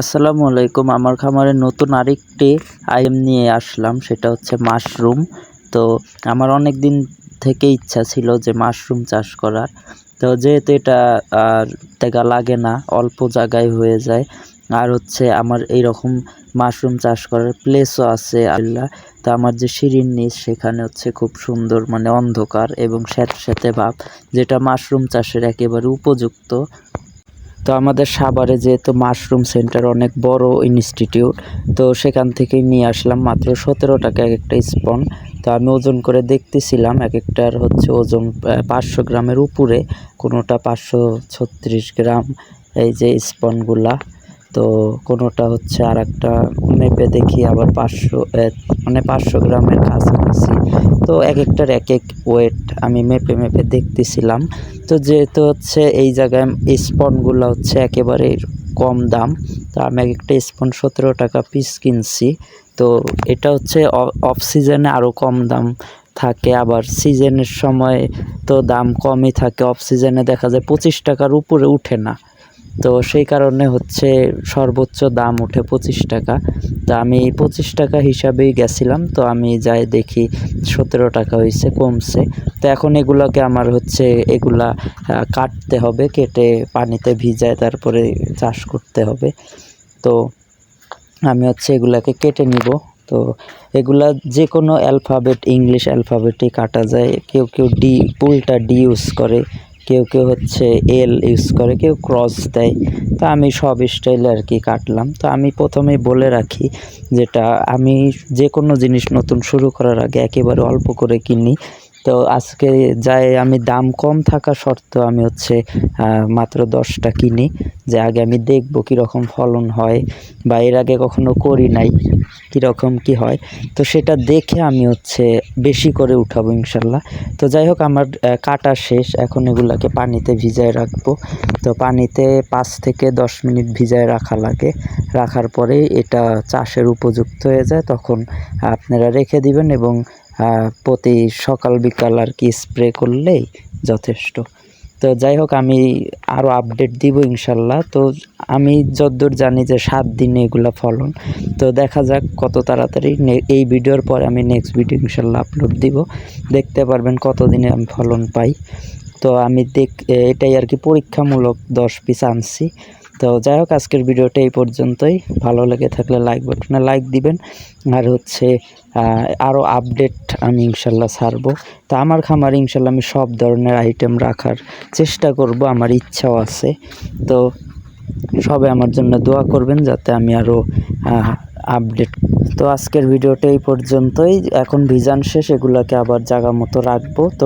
আসসালামু আলাইকুম। আমার খামারে নতুন আরেকটি আইটেম নিয়ে আসলাম, সেটা হচ্ছে মাশরুম। তো আমার অনেক দিন থেকে ইচ্ছা ছিল যে মাশরুম চাষ করার। তো যেহেতু এটা আর টাকা লাগে না, অল্প জায়গায় হয়ে যায়, আর হচ্ছে আমার এই রকম মাশরুম চাষ করার প্লেসও আছে আল্লাহ তো আমার যে সিঁড়ির নিচ, সেখানে হচ্ছে খুব সুন্দর মানে অন্ধকার এবং স্যাঁতস্যাঁতে ভাব, যেটা মাশরুম চাষের একেবারে উপযুক্ত তো আমাদের সাভারে যেহেতু মাশরুম সেন্টার অনেক বড় ইনস্টিটিউট তো সেখান থেকেই নিয়ে আসলাম মাত্র সতেরো টাকা এক একটা স্পন তো আমি ওজন করে দেখতেছিলাম, এক একটার হচ্ছে ওজন পাঁচশো গ্রামের উপরে, কোনোটা পাঁচশো ছত্রিশ গ্রাম এই যে স্পনগুলা তো কোনোটা হচ্ছে আর একটা মেপে দেখি আবার পাঁচশো মানে পাঁচশো গ্রামের কাছাকাছি। তো এক একটার এক এক ওয়েট আমি মেপে মেপে দেখতেছিলাম। তো যেহেতু হচ্ছে এই জায়গায় স্পনগুলো হচ্ছে একেবারে কম দাম, তো আমি এক একটা স্পন সতেরো টাকা পিস কিনছি। তো এটা হচ্ছে অফ সিজনে আরও কম দাম থাকে, আবার সিজনের সময় তো দাম কমই থাকে অফ সিজনে দেখা যায় পঁচিশ টাকার উপরে উঠে না। তো সেই কারণে হচ্ছে সর্বোচ্চ দাম উঠে পঁচিশ টাকা। তা আমি পঁচিশ টাকা হিসাবেই গেছিলাম, তো আমি যাই দেখি সতেরো টাকা হয়েছে, কমছে। তো এখন এগুলোকে আমার হচ্ছে এগুলা কাটতে হবে, কেটে পানিতে ভিজায় তারপরে চাষ করতে হবে। তো আমি হচ্ছে এগুলাকে কেটে নিব। তো এগুলা যে কোনো অ্যালফাবেট, ইংলিশ অ্যালফাবেটই কাটা যায়। কেউ কেউ ডি পুলটা ডি ইউজ করে। কেউ কেউ হচ্ছে এল ইউজ করে, কেউ ক্রস দেয়। তো আমি সব স্টাইলে আর কি কাটলাম। তো আমি প্রথমেই বলে রাখি যেটা আমি যে কোনো জিনিস নতুন শুরু করার আগে একেবারে অল্প করে কিনি। তো আজকে যাই আমি দাম কম থাকা সত্ত্বেও আমি হচ্ছে মাত্র দশটা কিনি। যে আগে আমি দেখব কীরকম ফলন হয় বা এর আগে কখনো করি নাই কীরকম কি হয়। তো সেটা দেখে আমি হচ্ছে বেশি করে উঠাবো ইনশাল্লাহ। তো যাই হোক, আমার কাটা শেষ। এখন এগুলাকে পানিতে ভিজায় রাখব। তো পানিতে পাঁচ থেকে দশ মিনিট ভিজায় রাখা লাগে। রাখার পরে এটা চাষের উপযুক্ত হয়ে যায়। তখন আপনারা রেখে দিবেন এবং প্রতি সকাল, বিকাল আর কি স্প্রে করলেই যথেষ্ট। তো যাই হোক, আমি আরও আপডেট দিব ইনশাল্লাহ। তো আমি যতদূর জানি যে সাত দিনে এগুলো ফলন। তো দেখা যাক কত তাড়াতাড়ি এই ভিডিওর পর আমি নেক্সট ভিডিও ইনশাল্লাহ আপলোড দিব। দেখতে পারবেন কত দিনে আমি ফলন পাই। তো আমি দেখ এটাই আর কি পরীক্ষামূলক দশ পিস আনছি। তো যাই হোক, আজকের ভিডিওটা এই পর্যন্তই। ভালো লেগে থাকলে লাইক বাটনে লাইক দিবেন। আর হচ্ছে আরও আপডেট আমি ইনশাল্লাহ ছাড়বো। তো আমার খামার ইনশাল্লাহ আমি সব ধরনের আইটেম রাখার চেষ্টা করব, আমার ইচ্ছাও আছে। তো সবাই আমার জন্য দোয়া করবেন যাতে আমি আরও আপডেট তো আজকের ভিডিওটা এই পর্যন্তই। এখন ভিজান শেষ, এগুলোকে আবার জায়গা মতো রাখব। তো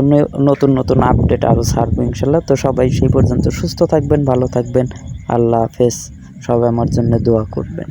নতুন নতুন আপডেট আরও ছাড়বো ইনশাল্লাহ। তো সবাই সেই পর্যন্ত সুস্থ থাকবেন, ভালো থাকবেন। আল্লাহ হাফেজ সবাই আমার জন্য দোয়া করবেন।